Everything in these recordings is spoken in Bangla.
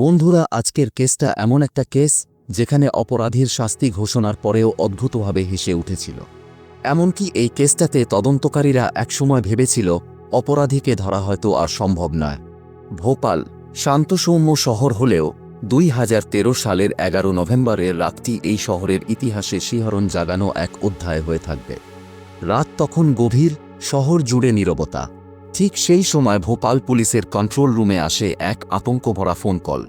বন্ধুরা, আজকের কেসটা এমন একটা কেস যেখানে অপরাধীর শাস্তি ঘোষণার পরেও অদ্ভুতভাবে হেসে উঠেছিল। এমনকি এই কেসটাতে তদন্তকারীরা একসময় ভেবেছিল, অপরাধীকে ধরা হয়তো আর সম্ভব নয়। ভোপাল, শান্তসৌম্য শহর হলেও দুই হাজার তেরো সালের এগারো নভেম্বরের রাতটি এই শহরের ইতিহাসে শিহরণ জাগানো এক অধ্যায় হয়ে থাকবে। রাত তখন গভীর, শহর জুড়ে নীরবতা। ঠিক সেই সময় ভোপাল পুলিশের কন্ট্রোল রুমে আসে এক আতঙ্ক ভরা ফোন কল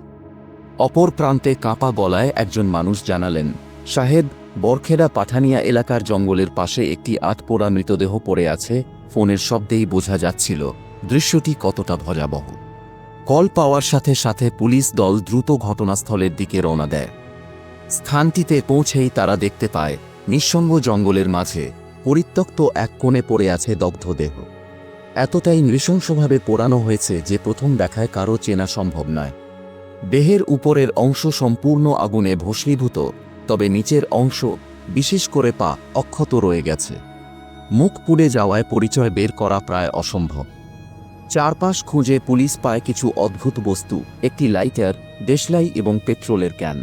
অপর প্রান্তে কাঁপা গলায় একজন মানুষ জানালেন, সাহেব, বরখেড়া পাঠানিয়া এলাকার জঙ্গলের পাশে একটি আটপোড়া মৃতদেহ পড়ে আছে, ফোনের শব্দেই বোঝা যাচ্ছিল, দৃশ্যটি কতটা ভয়াবহ। কল পাওয়ার সাথে সাথে পুলিশ দল দ্রুত ঘটনাস্থলের দিকে রওনা দেয়। স্থানটিতে পৌঁছেই তারা দেখতে পায়, নিঃসঙ্গ জঙ্গলের মাঝে পরিত্যক্ত এক কোণে পড়ে আছে দগ্ধ দেহ। এতটাই নৃশংসভাবে পোড়ানো হয়েছে যে প্রথম দেখায় কারও চেনা সম্ভব নয়। দেহের উপরের অংশ সম্পূর্ণ আগুনে ভস্মীভূত, তবে নিচের অংশ, বিশেষ করে পা, অক্ষত রয়ে গেছে। মুখ পুড়ে যাওয়ায় পরিচয় বের করা প্রায় অসম্ভব। চারপাশ খুঁজে পুলিশ পায় কিছু অদ্ভুত বস্তু, একটি লাইটার, দেশলাই এবং পেট্রোলের ক্যান।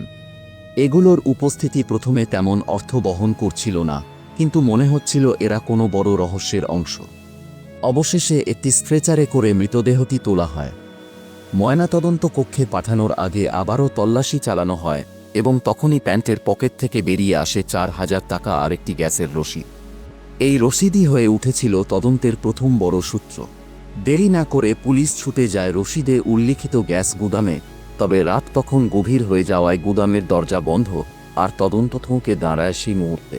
এগুলোর উপস্থিতি প্রথমে তেমন অর্থ বহন করছিল না, কিন্তু মনে হচ্ছিল এরা কোনো বড় রহস্যের অংশ। অবশেষে একটি স্ট্রেচারে করে মৃতদেহটি তোলা হয়। ময়নাতদন্ত কক্ষে পাঠানোর আগে আবারও তল্লাশি চালানো হয় এবং তখনই প্যান্টের পকেট থেকে বেরিয়ে আসে চার হাজার টাকা আর একটি গ্যাসের রসিদ এই রসিদই হয়ে উঠেছিল তদন্তের প্রথম বড় সূত্র। দেরি না করে পুলিশ ছুটে যায় রসিদে উল্লিখিত গ্যাস গুদামে, তবে রাত তখন গভীর হয়ে যাওয়ায় গুদামের দরজা বন্ধ আর তদন্ত থমকে দাঁড়ায় সেই মুহূর্তে।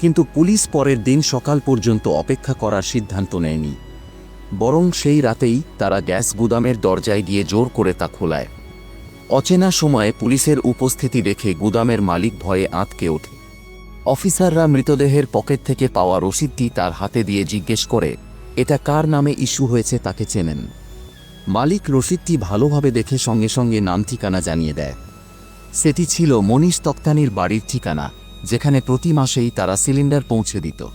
কিন্তু পুলিশ পরের দিন সকাল পর্যন্ত অপেক্ষা করার সিদ্ধান্ত নেয়নি। বরং সেই রাতেই তারা গ্যাস গুদামের দরজায় গিয়ে জোর করে তা খোলায়। অচেনা সময়ে পুলিশের উপস্থিতি দেখে গুদামের মালিক ভয়ে আঁতকে ওঠে। অফিসাররা মৃতদেহের পকেট থেকে পাওয়া রসিদটি তার হাতে দিয়ে জিজ্ঞেস করে, এটা কার নামে ইস্যু হয়েছে তাকে চেনেন? মালিক রসিদটি ভালোভাবে দেখে সঙ্গে সঙ্গে নাম ঠিকানা জানিয়ে দেয়। সেটি ছিল মনীষ তক্তানির বাড়ির ঠিকানা। যেখানে প্রতি মাসেই তারা সিলিন্ডার পৌঁছে দিত।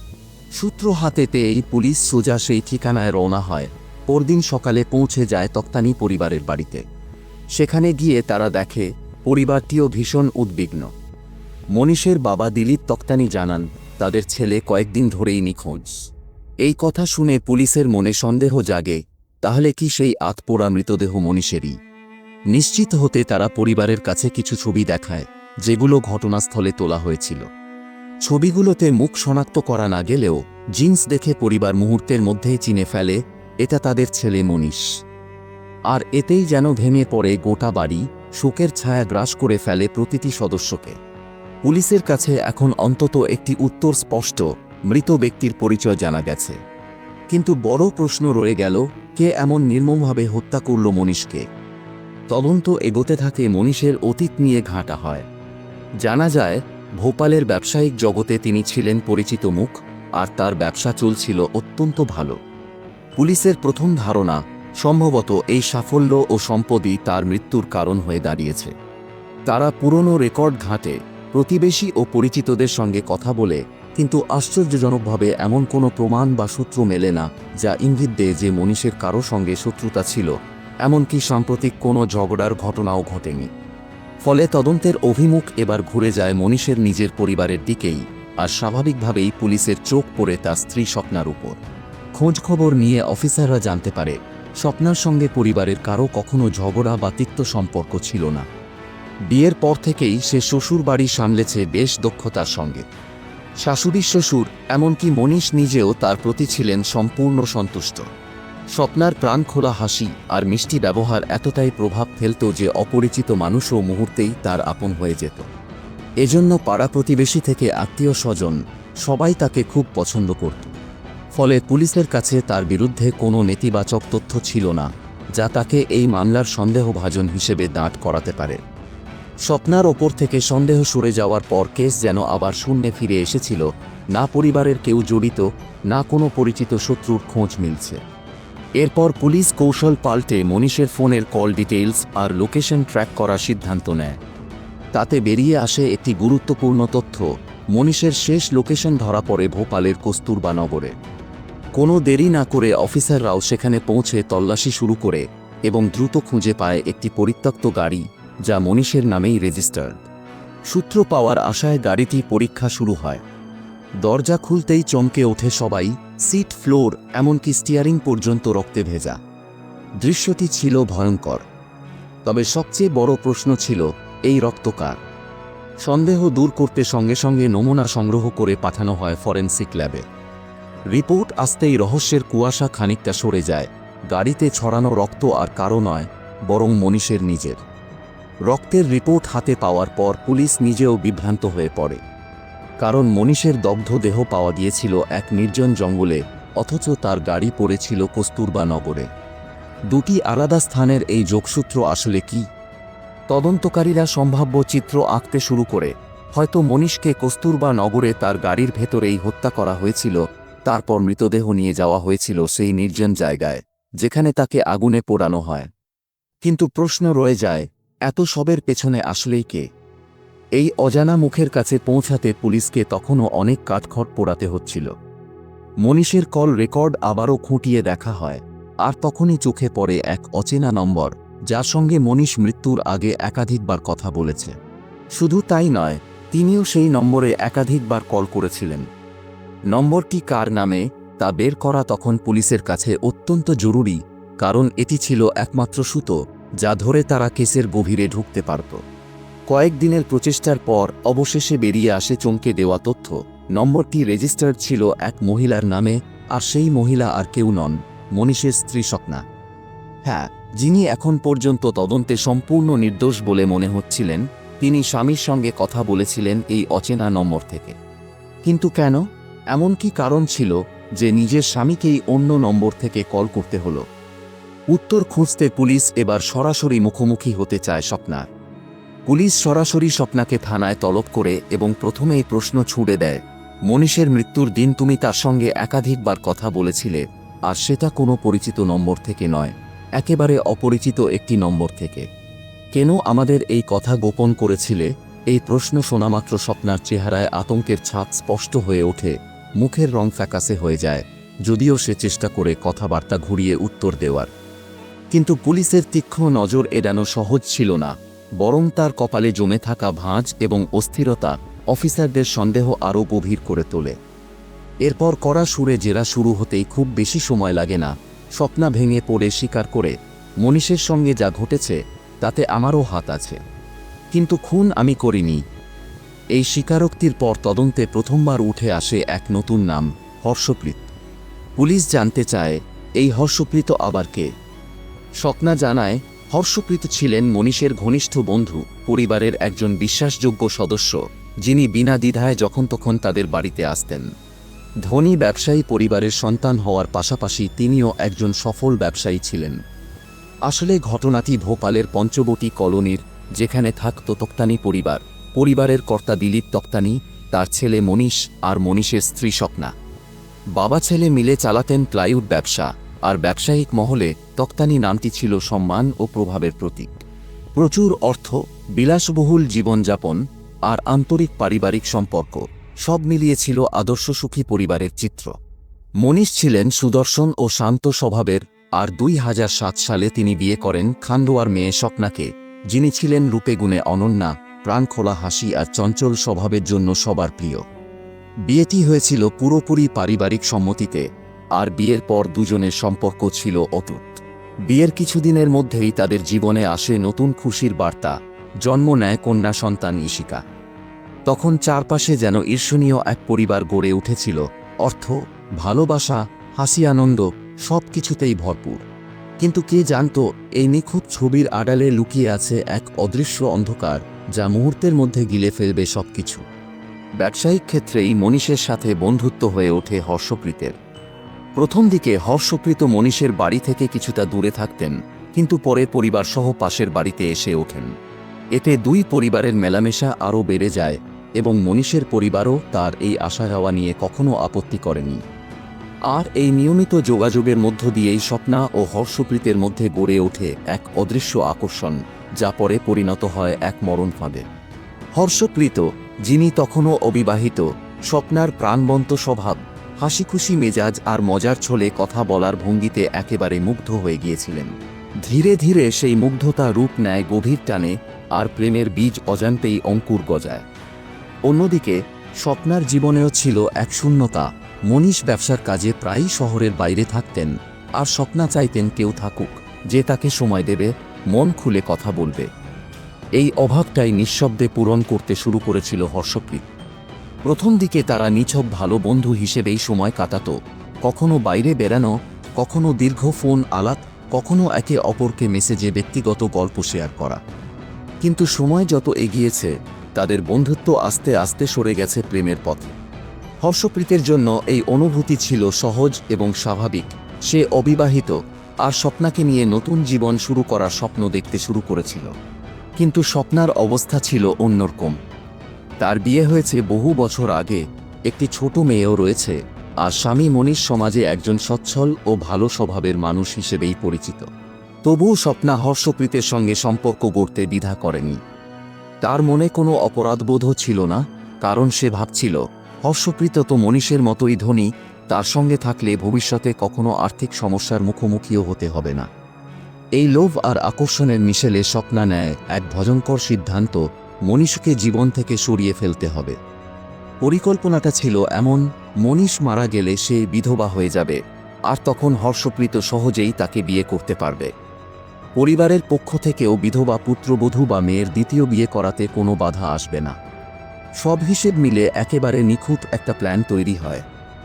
সূত্র হাতে পেয়েই পুলিশ সোজা সেই ঠিকানায় রওনা হয়। পরদিন সকালে পৌঁছে যায় তক্তানি পরিবারের বাড়িতে। সেখানে গিয়ে তারা দেখে, পরিবারটিও ভীষণ উদ্বিগ্ন। মনীষের বাবা দিলীপ তক্তানি জানান, তাদের ছেলে কয়েকদিন ধরেই নিখোঁজ। এই কথা শুনে পুলিশের মনে সন্দেহ জাগে, তাহলে কি সেই আতপোড়া মৃতদেহ মনীষেরই? নিশ্চিত হতে তারা পরিবারের কাছে কিছু ছবি দেখায়। যেগুলো ঘটনাস্থলে তোলা হয়েছিল। ছবিগুলোতে মুখ শনাক্ত করা না গেলেও জিন্স দেখে পরিবার মুহূর্তের মধ্যেই চিনে ফেলে, এটা তাদের ছেলে মনীষ। আর এতেই যেন ভেঙে পড়ে গোটা বাড়ি, শোকের ছায়া গ্রাস করে ফেলে প্রতিটি সদস্যকে। পুলিশের কাছে এখন অন্তত একটি উত্তর স্পষ্ট, মৃত ব্যক্তির পরিচয় জানা গেছে। কিন্তু বড় প্রশ্ন রয়ে গেল, কে এমন নির্মমভাবে হত্যা করল মনীষকে? তদন্ত এগোতে থাকে মনীষের অতীত নিয়ে ঘাঁটা হয়। জানা যায়, ভোপালের ব্যবসায়িক জগতে তিনি ছিলেন পরিচিত মুখ, আর তার ব্যবসা চলছিল অত্যন্ত ভালো। পুলিশের প্রথম ধারণা, সম্ভবত এই সাফল্য ও সম্পদই তার মৃত্যুর কারণ হয়ে দাঁড়িয়েছে। তারা পুরনো রেকর্ড ঘাঁটে, প্রতিবেশী ও পরিচিতদের সঙ্গে কথা বলে, কিন্তু আশ্চর্যজনকভাবে এমন কোনো প্রমাণ বা সূত্র মেলে না, যা ইঙ্গিত দেয় যে মনীষের কারও সঙ্গে শত্রুতা ছিল, এমনকি সাম্প্রতিক কোনো ঝগড়ার ঘটনাও ঘটেনি। ফলে তদন্তের অভিমুখ এবার ঘুরে যায় মনীষের নিজের পরিবারের দিকেই, আর স্বাভাবিকভাবেই পুলিশের চোখ পড়ে তার স্ত্রী স্বপ্নার উপর। খোঁজখবর নিয়ে অফিসাররা জানতে পারে, স্বপ্নার সঙ্গে পরিবারের কারও কখনো ঝগড়া বা তিক্ত সম্পর্ক ছিল না। বিয়ের পর থেকেই সে শ্বশুর বাড়ি সামলেছে বেশ দক্ষতার সঙ্গে। শাশুড়ি শ্বশুর, এমনকি মনীষ নিজেও তার প্রতি ছিলেন সম্পূর্ণ সন্তুষ্ট। স্বপ্নার প্রাণ খোলা হাসি আর মিষ্টি ব্যবহার এতটাই প্রভাব ফেলত যে অপরিচিত মানুষও মুহূর্তেই তার আপন হয়ে যেত। এজন্য পাড়া প্রতিবেশী থেকে আত্মীয় স্বজন সবাই তাকে খুব পছন্দ করত। ফলে পুলিশের কাছে তার বিরুদ্ধে কোনো নেতিবাচক তথ্য ছিল না, যা তাকে এই মামলার সন্দেহভাজন হিসেবে দাঁড় করাতে পারে। স্বপ্নার ওপর থেকে সন্দেহ সরে যাওয়ার পর কেস যেন আবার শূন্যে ফিরে এসেছিল, না পরিবারের কেউ জড়িত, না কোনো পরিচিত শত্রুর খোঁজ মিলছে। এরপর পুলিশ কৌশল পাল্টে মনীষের ফোনের কল ডিটেইলস আর লোকেশন ট্র্যাক করার সিদ্ধান্ত নেয়। তাতে বেরিয়ে আসে একটি গুরুত্বপূর্ণ তথ্য, মনীষের শেষ লোকেশন ধরা পড়ে ভোপালের কস্তুরবা নগরে কোনো দেরি না করে অফিসাররাও সেখানে পৌঁছে তল্লাশি শুরু করে এবং দ্রুত খুঁজে পায় একটি পরিত্যক্ত গাড়ি, যা মনীষের নামেই রেজিস্টার্ড। সূত্র পাওয়ার আশায় গাড়িটি পরীক্ষা শুরু হয়। দরজা খুলতেই চমকে ওঠে সবাই, সিট, ফ্লোর, এমনকি স্টিয়ারিং পর্যন্ত রক্তে ভেজা। দৃশ্যটি ছিল ভয়ঙ্কর। তবে সবচেয়ে বড় প্রশ্ন ছিল, এই রক্তকার সন্দেহ দূর করতে সঙ্গে সঙ্গে নমুনা সংগ্রহ করে পাঠানো হয় ফরেনসিক ল্যাবে। রিপোর্ট আসতেই রহস্যের কুয়াশা খানিকটা সরে যায়। গাড়িতে ছড়ানো রক্ত আর কারও নয়, বরং মনীষের নিজের। রক্তের রিপোর্ট হাতে পাওয়ার পর পুলিশ নিজেও বিভ্রান্ত হয়ে পড়ে। কারণ মনীষের দগ্ধ দেহ পাওয়া গিয়েছিল এক নির্জন জঙ্গলে, অথচ তার গাড়ি পড়েছিল কস্তুরবা নগরে। দুটি আলাদা স্থানের এই যোগসূত্র আসলে কি? তদন্তকারীরা সম্ভাব্য চিত্র আঁকতে শুরু করে। হয়তো মনীষকে কস্তুরবা নগরে তার গাড়ির ভেতরেই হত্যা করা হয়েছিল, তারপর মৃতদেহ নিয়ে যাওয়া হয়েছিল সেই নির্জন জায়গায়, যেখানে তাকে আগুনে পোড়ানো হয়। কিন্তু প্রশ্ন রয়ে যায়, এত সবের পেছনে আসলেই কে? এই অজানা মুখের কাছে পৌঁছাতে পুলিশকে তখনও অনেক কাঠখড় পোড়াতে হচ্ছিল। মনীষের কল রেকর্ড আবারও খুঁটিয়ে দেখা হয়, আর তখনই চোখে পড়ে এক অচেনা নম্বর, যার সঙ্গে মনীষ মৃত্যুর আগে একাধিকবার কথা বলেছে। শুধু তাই নয়, তিনিও সেই নম্বরে একাধিকবার কল করেছিলেন। নম্বরটি কার নামে, তা বের করা তখন পুলিশের কাছে অত্যন্ত জরুরি, কারণ এটি ছিল একমাত্র সুতো, যা ধরে তারা কেসের গভীরে ঢুকতে পারত। কয়েকদিনের প্রচেষ্টার পর অবশেষে বেরিয়ে আসে চমকে দেওয়া তথ্য। নম্বরটি রেজিস্টার্ড ছিল এক মহিলার নামে, আর সেই মহিলা আর কেউ নন, মনীষের স্ত্রী স্বপ্না। হ্যাঁ যিনি এখন পর্যন্ত তদন্তে সম্পূর্ণ নির্দোষ বলে মনে হচ্ছিলেন, তিনি স্বামীর সঙ্গে কথা বলেছিলেন এই অচেনা নম্বর থেকে। কিন্তু কেন? এমন কি কারণ ছিল যে নিজের স্বামীকেই অন্য নম্বর থেকে কল করতে হলো? উত্তর খুঁজতে পুলিশ এবার সরাসরি মুখোমুখি হতে চায় স্বপ্নার পুলিশ সরাসরি স্বপ্নাকে থানায় তলব করে এবং প্রথমেই প্রশ্ন ছুড়ে দেয়, মনীষের মৃত্যুর দিন তুমি তার সঙ্গে একাধিকবার কথা বলেছিলে, আর সেটা কোনো পরিচিত নম্বর থেকে নয়, একেবারে অপরিচিত একটি নম্বর থেকে। কেন আমাদের এই কথা গোপন করেছিলে? এই প্রশ্ন শোনামাত্র স্বপ্নার চেহারায় আতঙ্কের ছাপ স্পষ্ট হয়ে ওঠে, মুখের রং ফ্যাকাসে হয়ে যায়, যদিও সে চেষ্টা করে কথাবার্তা ঘুরিয়ে উত্তর দেওয়ার। কিন্তু পুলিশের তীক্ষ্ণ নজর এড়ানো সহজ ছিল না। বরং তার কপালে জমে থাকা ভাঁজ এবং অস্থিরতা অফিসারদের সন্দেহ আরও গভীর করে তোলে। এরপর কড়া সুরে জেরা শুরু হতেই খুব বেশি সময় লাগে না, স্বপ্না ভেঙে পড়ে স্বীকার করে, মনীষের সঙ্গে যা ঘটেছে তাতে আমারও হাত আছে। কিন্তু খুন আমি করিনি। এই স্বীকারোক্তির পর তদন্তে প্রথমবার উঠে আসে এক নতুন নাম, হর্ষপ্রীত। পুলিশ জানতে চায়, এই হর্ষপ্রীত আবার কে? স্বপ্না জানায় হর্ষপ্রীত ছিলেন মনীষের ঘনিষ্ঠ বন্ধু, পরিবারের একজন বিশ্বাসযোগ্য সদস্য, যিনি বিনা দ্বিধায় যখন তখন তাদের বাড়িতে আসতেন। ধনী ব্যবসায়ী পরিবারের সন্তান হওয়ার পাশাপাশি তিনিও একজন সফল ব্যবসায়ী ছিলেন। আসলে ঘটনাটি ভোপালের পঞ্চবটি কলোনির, যেখানে থাকত তক্তানি পরিবার। পরিবারের কর্তা দিলীপ তক্তানি, তার ছেলে মনীষ আর মনীষের স্ত্রী স্বপ্না। বাবা ছেলে মিলে চালাতেন প্লাইউড ব্যবসা। আর ব্যবসায়িক মহলে তক্তানি নামটি ছিল সম্মান ও প্রভাবের প্রতীক। প্রচুর অর্থ, বিলাসবহুল জীবনযাপন আর আন্তরিক পারিবারিক সম্পর্ক সব মিলিয়ে ছিল আদর্শ সুখী পরিবারের চিত্র। মনীষ ছিলেন সুদর্শন ও শান্ত স্বভাবের আর দুই হাজার সাত সালে তিনি বিয়ে করেন খান্ডোয়ার মেয়ে স্বপ্নাকে, যিনি ছিলেন রূপে গুণে অনন্যা প্রাণখোলা হাসি আর চঞ্চল স্বভাবের জন্য সবার প্রিয়। বিয়েটি হয়েছিল পুরোপুরি পারিবারিক সম্মতিতে আর বিয়ের পর দুজনের সম্পর্ক ছিল অটুট বিয়ের কিছুদিনের মধ্যেই তাদের জীবনে আসে নতুন খুশির বার্তা, জন্ম নেয় কন্যা সন্তান ঈশিকা। তখন চারপাশে যেন ঈর্ষণীয় এক পরিবার গড়ে উঠেছিল, অর্থ, ভালোবাসা, হাসি, আনন্দ সব কিছুতেই ভরপুর। কিন্তু কে জানত, এই নিখুঁত ছবির আড়ালে লুকিয়ে আছে এক অদৃশ্য অন্ধকার, যা মুহূর্তের মধ্যে গিলে ফেলবে সবকিছু। ব্যবসায়িক ক্ষেত্রেই মনীষের সাথে বন্ধুত্ব হয়ে ওঠে হর্ষপ্রীতের প্রথম দিকে হর্ষপ্রীত মনীষের বাড়ি থেকে কিছুটা দূরে থাকতেন, কিন্তু পরে পরিবারসহ পাশের বাড়িতে এসে ওঠেন। এতে দুই পরিবারের মেলামেশা আরও বেড়ে যায় এবং মনীষের পরিবারও তার এই আশা যাওয়া নিয়ে কখনো আপত্তি করেনি। আর এই নিয়মিত যোগাযোগের মধ্য দিয়েই স্বপ্না ও হর্ষপ্রীতের মধ্যে গড়ে ওঠে এক অদৃশ্য আকর্ষণ, যা পরে পরিণত হয় এক মরণ ফাঁদে। হর্ষপ্রীত, যিনি তখনও অবিবাহিত, স্বপ্নার প্রাণবন্ত স্বভাব হাসিখুশি, মেজাজ আর মজার ছলে কথা বলার ভঙ্গিতে একেবারে মুগ্ধ হয়ে গিয়েছিলেন। ধীরে ধীরে সেই মুগ্ধতা রূপ নেয় গভীর টানে আর প্রেমের বীজ অজান্তেই অঙ্কুর গজায়। অন্যদিকে, স্বপ্নার জীবনেও ছিল এক শূন্যতা। মনীষ ব্যবসার কাজে প্রায়ই শহরের বাইরে থাকতেন আর স্বপ্না চাইতেন কেউ থাকুক, যে তাকে সময় দেবে, মন খুলে কথা বলবে। এই অভাবটাই নিঃশব্দে পূরণ করতে শুরু করেছিল হর্ষপ্রীত প্রথম দিকে তারা নিছক ভালো বন্ধু হিসেবেই সময় কাটাত। কখনো বাইরে বেড়ানো, কখনো দীর্ঘ ফোন আলাপ, কখনো একে অপরকে মেসেজে ব্যক্তিগত গল্প শেয়ার করা। কিন্তু সময় যত এগিয়েছে, তাদের বন্ধুত্ব আস্তে আস্তে সরে গেছে প্রেমের পথে। হর্ষপ্রীতের জন্য এই অনুভূতি ছিল সহজ এবং স্বাভাবিক। সে অবিবাহিত আর স্বপ্নাকে নিয়ে নতুন জীবন শুরু করার স্বপ্ন দেখতে শুরু করেছিল। কিন্তু স্বপ্নার অবস্থা ছিল অন্যরকম। তার বিয়ে হয়েছে বহু বছর আগে। একটি ছোট মেয়েও রয়েছে, আর স্বামী মনীষ সমাজে একজন সচ্ছল ও ভালো স্বভাবের মানুষ হিসেবেই পরিচিত। তবুও স্বপ্না হর্ষপ্রীতের সঙ্গে সম্পর্ক গড়তে দ্বিধা করেনি। তার মনে কোনো অপরাধবোধও ছিল না, কারণ সে ভাবছিল, হর্ষপ্রীত তো মনীষের মতোই ধনী, তার সঙ্গে থাকলে ভবিষ্যতে কখনো আর্থিক সমস্যার মুখোমুখিও হতে হবে না। এই লোভ আর আকর্ষণের মিশেলে স্বপ্না নেয় এক ভয়ঙ্কর সিদ্ধান্ত মনীষকে জীবন থেকে সরিয়ে ফেলতে হবে। পরিকল্পনাটা ছিল এমন, মনীষ মারা গেলে সে বিধবা হয়ে যাবে, আর তখন হর্ষপ্রীত সহজেই তাকে বিয়ে করতে পারবে। পরিবারের পক্ষ থেকেও বিধবা পুত্রবধূ বা মেয়ের দ্বিতীয় বিয়ে করাতে কোনো বাধা আসবে না। সব হিসেব মিলে একেবারে নিখুঁত একটা প্ল্যান তৈরি হয়।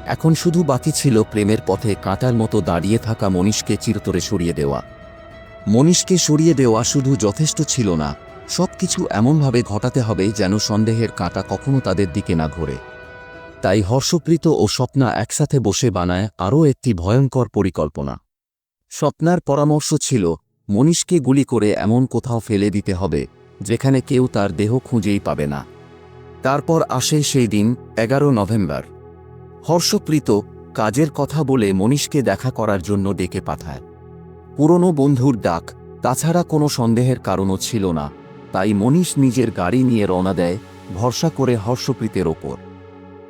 এখন শুধু বাকি ছিল প্রেমের পথে কাঁটার মতো দাঁড়িয়ে থাকা মনীষকে চিরতরে সরিয়ে দেওয়া। মনীষকে সরিয়ে দেওয়া শুধু যথেষ্ট ছিল না সব কিছু এমনভাবে ঘটাতে হবে যেন সন্দেহের কাঁটা কখনো তাদের দিকে না ঘোরে। তাই হর্ষপ্রীত ও স্বপ্না একসাথে বসে বানায় আরও একটি ভয়ঙ্কর পরিকল্পনা। স্বপ্নার পরামর্শ ছিল, মনীষকে গুলি করে এমন কোথাও ফেলে দিতে হবে, যেখানে কেউ তার দেহ খুঁজেই পাবে না। তারপর আসে সেই দিন, এগারো নভেম্বর। হর্ষপ্রীত কাজের কথা বলে মনীষকে দেখা করার জন্য ডেকে পাঠায়। পুরনো বন্ধুর ডাক, তাছাড়া কোনো সন্দেহের কারণও ছিল না। তাই মনীষ নিজের গাড়ি নিয়ে রওনা দেয় ভরসা করে হর্ষপ্রীতের ওপর।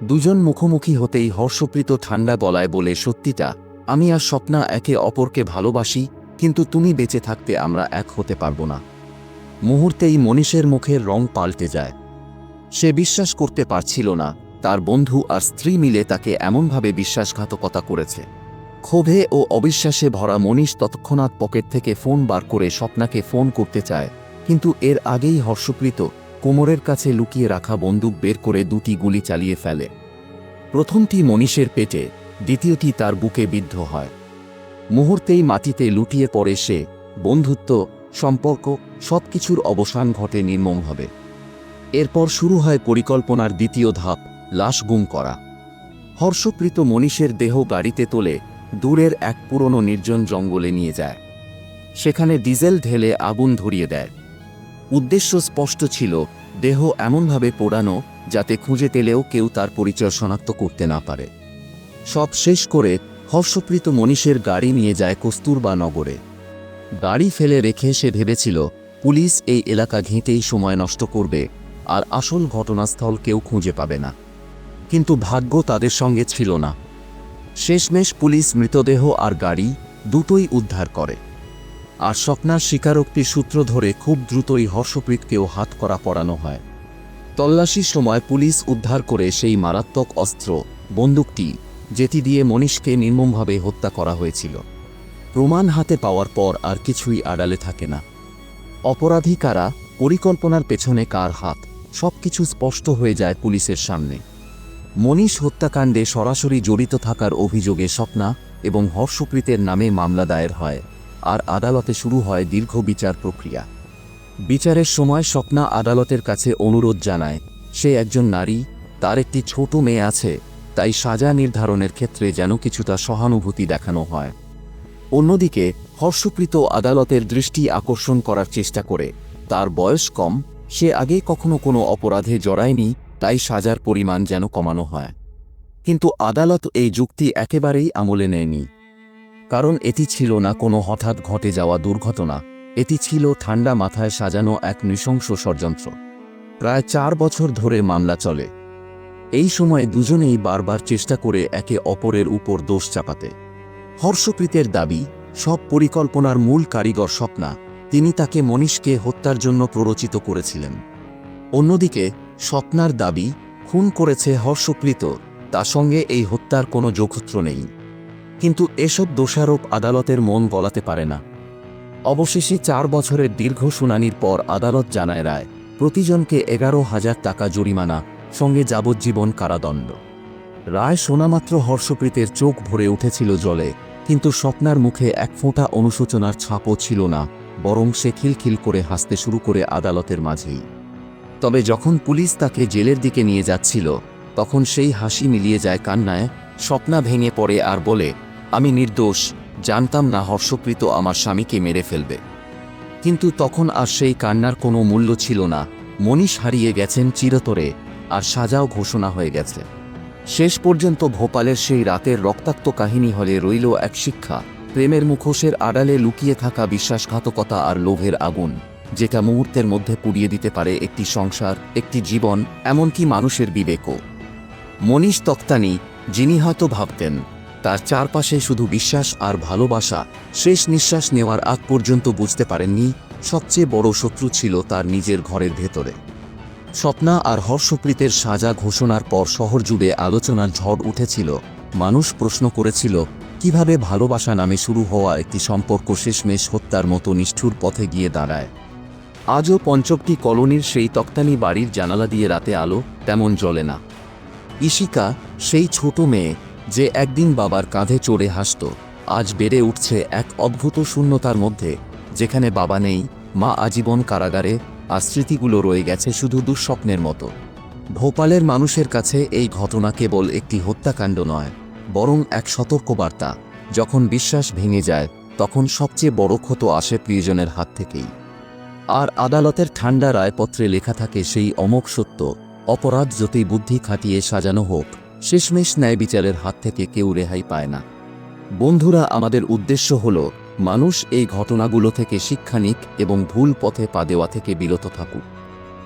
দুজন মুখোমুখি হতেই হর্ষপ্রীত ঠান্ডা গলায় বলে, সত্যিটা, আমি আর স্বপ্না একে অপরকে ভালোবাসি, কিন্তু তুমি বেঁচে থাকতে আমরা এক হতে পারব না। মুহূর্তেই মনীষের মুখের রং পাল্টে যায়। সে বিশ্বাস করতে পারছিল না, তার বন্ধু আর স্ত্রী মিলে তাকে এমনভাবে বিশ্বাসঘাতকতা করেছে। ক্ষোভে ও অবিশ্বাসে ভরা মনীষ তৎক্ষণাৎ পকেট থেকে ফোন বার করে স্বপ্নাকে ফোন করতে চায়। কিন্তু এর আগেই হর্ষপ্রীত কোমরের কাছে লুকিয়ে রাখা বন্দুক বের করে দুটি গুলি চালিয়ে ফেলে। প্রথমটি মনীষের পেটে, দ্বিতীয়টি তার বুকে বিদ্ধ হয়। মুহূর্তেই মাটিতে লুটিয়ে পড়ে সে, বন্ধুত্ব, সম্পর্ক, সবকিছুর অবসান ঘটে নির্মমভাবে। এরপর শুরু হয় পরিকল্পনার দ্বিতীয় ধাপ, লাশ গুম করা। হর্ষপ্রীত মনীষের দেহ গাড়িতে তোলে, দূরের এক পুরনো নির্জন জঙ্গলে নিয়ে যায়। সেখানে ডিজেল ঢেলে আগুন ধরিয়ে দেয়। উদ্দেশ্য স্পষ্ট ছিল, দেহ এমনভাবে পোড়ানো যাতে খুঁজে পেলেও কেউ তার পরিচয় শনাক্ত করতে না পারে। সব শেষ করে হর্ষপ্রীত মনীষের গাড়ি নিয়ে যায় কস্তুরবা নগরে। গাড়ি ফেলে রেখে সে ভেবেছিল, পুলিশ এই এলাকা ঘেঁটেই সময় নষ্ট করবে আর আসল ঘটনাস্থল কেউ খুঁজে পাবে না। কিন্তু ভাগ্য তাদের সঙ্গে ছিল না। শেষমেশ পুলিশ মৃতদেহ আর গাড়ি দুটোই উদ্ধার করে। আর স্বপ্নার স্বীকারোক্তির সূত্র ধরে খুব দ্রুতই হর্ষপ্রীতকেও হাত করা পড়ানো হয়। তল্লাশির সময় পুলিশ উদ্ধার করে সেই মারাত্মক অস্ত্র, বন্দুকটি, যেটি দিয়ে মনীষকে নির্মমভাবে হত্যা করা হয়েছিল। প্রমাণ হাতে পাওয়ার পর আর কিছুই আড়ালে থাকে না। অপরাধী কারা, পরিকল্পনার পেছনে কার হাত, সবকিছু স্পষ্ট হয়ে যায় পুলিশের সামনে। মনীষ হত্যাকাণ্ডে সরাসরি জড়িত থাকার অভিযোগে স্বপ্না এবং হর্ষপ্রীতের নামে মামলা দায়ের হয়। আর আদালতে শুরু হয় দীর্ঘ বিচার প্রক্রিয়া। বিচারের সময় স্বপ্না আদালতের কাছে অনুরোধ জানায়, সে একজন নারী, তার একটি ছোট মেয়ে আছে, তাই সাজা নির্ধারণের ক্ষেত্রে যেন কিছুটা সহানুভূতি দেখানো হয়। অন্যদিকে হর্ষপ্রীত আদালতের দৃষ্টি আকর্ষণ করার চেষ্টা করে, তার বয়স কম, সে আগে কখনো কোনো অপরাধে জড়ায়নি, তাই সাজার পরিমাণ যেন কমানো হয়। কিন্তু আদালত এই যুক্তি একেবারেই আমলে নেয়নি। কারণ এটি ছিল না কোনো হঠাৎ ঘটে যাওয়া দুর্ঘটনা, এটি ছিল ঠান্ডা মাথায় সাজানো এক নৃশংস ষড়যন্ত্র। প্রায় চার বছর ধরে মামলা চলে। এই সময়ে দুজনেই বারবার চেষ্টা করে একে অপরের উপর দোষ চাপাতে। হর্ষপ্রীতের দাবি, সব পরিকল্পনার মূল কারিগর স্বপ্না, তিনি তাকে মনীষকে হত্যার জন্য প্ররোচিত করেছিলেন। অন্যদিকে, স্বপ্নার দাবি, খুন করেছে হর্ষপ্রীত, তার সঙ্গে এই হত্যার কোনো যোগসূত্র নেই। কিন্তু এসব দোষারোপ আদালতের মন গলাতে পারে না। অবশেষে চার বছরের দীর্ঘ শুনানির পর আদালত জানায় রায়, প্রতিজনকে এগারো হাজার টাকা জরিমানা, সঙ্গে যাবজ্জীবন কারাদণ্ড। রায় শোনামাত্র হর্ষপ্রীতের চোখ ভরে উঠেছিল জলে, কিন্তু স্বপ্নার মুখে এক ফোঁটা অনুশোচনার ছাপও ছিল না, বরং সে খিলখিল করে হাসতে শুরু করে আদালতের মাঝেই। তবে যখন পুলিশ তাকে জেলের দিকে নিয়ে যাচ্ছিল, তখন সেই হাসি মিলিয়ে যায় কান্নায়, স্বপ্না ভেঙে পড়ে আর বলে আমি নির্দোষ, জানতাম না হর্ষপ্রীত আমার স্বামীকে মেরে ফেলবে। কিন্তু তখন আর সেই কান্নার কোনো মূল্য ছিল না। মনীষ হারিয়ে গেছেন চিরতরে, আর সাজাও ঘোষণা হয়ে গেছে। শেষ পর্যন্ত ভোপালের সেই রাতের রক্তাক্ত কাহিনী হলে রইল এক শিক্ষা, প্রেমের মুখোশের আড়ালে লুকিয়ে থাকা বিশ্বাসঘাতকতা আর লোভের আগুন, যেটা মুহূর্তের মধ্যে পুড়িয়ে দিতে পারে একটি সংসার, একটি জীবন, এমনকি মানুষের বিবেকও। মনীষ তক্তানি, যিনি হয়তো ভাবতেন তার চারপাশে শুধু বিশ্বাস আর ভালোবাসা, শেষ নিঃশ্বাস নেওয়ার আগ পর্যন্ত বুঝতে পারেননি, সবচেয়ে বড় শত্রু ছিল তার নিজের ঘরের ভেতরে। স্বপ্না আর হর্ষপ্রীতের সাজা ঘোষণার পর শহর জুড়ে আলোচনার ঝড় উঠেছিল। মানুষ প্রশ্ন করেছিল, কীভাবে ভালোবাসা নামে শুরু হওয়া একটি সম্পর্ক শেষমেশ হত্যার মতো নিষ্ঠুর পথে গিয়ে দাঁড়ায়? আজও পঞ্চকটি কলোনির সেই তক্তানি বাড়ির জানালা দিয়ে রাতে আলো তেমন জ্বলে না। ইশিকা সেই ছোট মেয়ে যে একদিন বাবার কাঁধে চড়ে হাসত, আজ বেড়ে উঠছে এক অদ্ভুত শূন্যতার মধ্যে, যেখানে বাবা নেই, মা আজীবন কারাগারে, আর স্মৃতিগুলো রয়ে গেছে শুধু দুঃস্বপ্নের মতো। ভোপালের মানুষের কাছে এই ঘটনা কেবল একটি হত্যাকাণ্ড নয়, বরং এক সতর্কবার্তা। যখন বিশ্বাস ভেঙে যায়, তখন সবচেয়ে বড় ক্ষত আসে প্রিয়জনের হাত থেকেই। আর আদালতের ঠান্ডা রায়পত্রে লেখা থাকে সেই অমোক সত্য, অপরাধ যতই বুদ্ধি খাটিয়ে সাজানো হোক শেষমেশ ন্যায় বিচারের হাত থেকে কেউ রেহাই পায় না। বন্ধুরা, আমাদের উদ্দেশ্য হল, মানুষ এই ঘটনাগুলো থেকে শিক্ষা নিক এবং ভুল পথে পা দেওয়া থেকে বিরত থাকুক।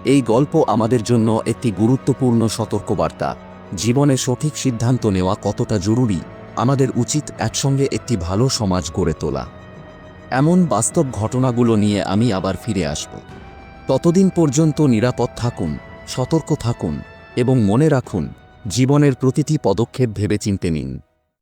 এই গল্প আমাদের জন্য একটি গুরুত্বপূর্ণ সতর্কবার্তা। জীবনে সঠিক সিদ্ধান্ত নেওয়া কতটা জরুরি, আমাদের উচিত একসঙ্গে একটি ভালো সমাজ গড়ে তোলা। এমন বাস্তব ঘটনাগুলো নিয়ে আমি আবার ফিরে আসব। ততদিন পর্যন্ত নিরাপদ থাকুন, সতর্ক থাকুন এবং মনে রাখুন জীবনের প্রতিটি পদক্ষেপ ভেবে চিনতে নিন।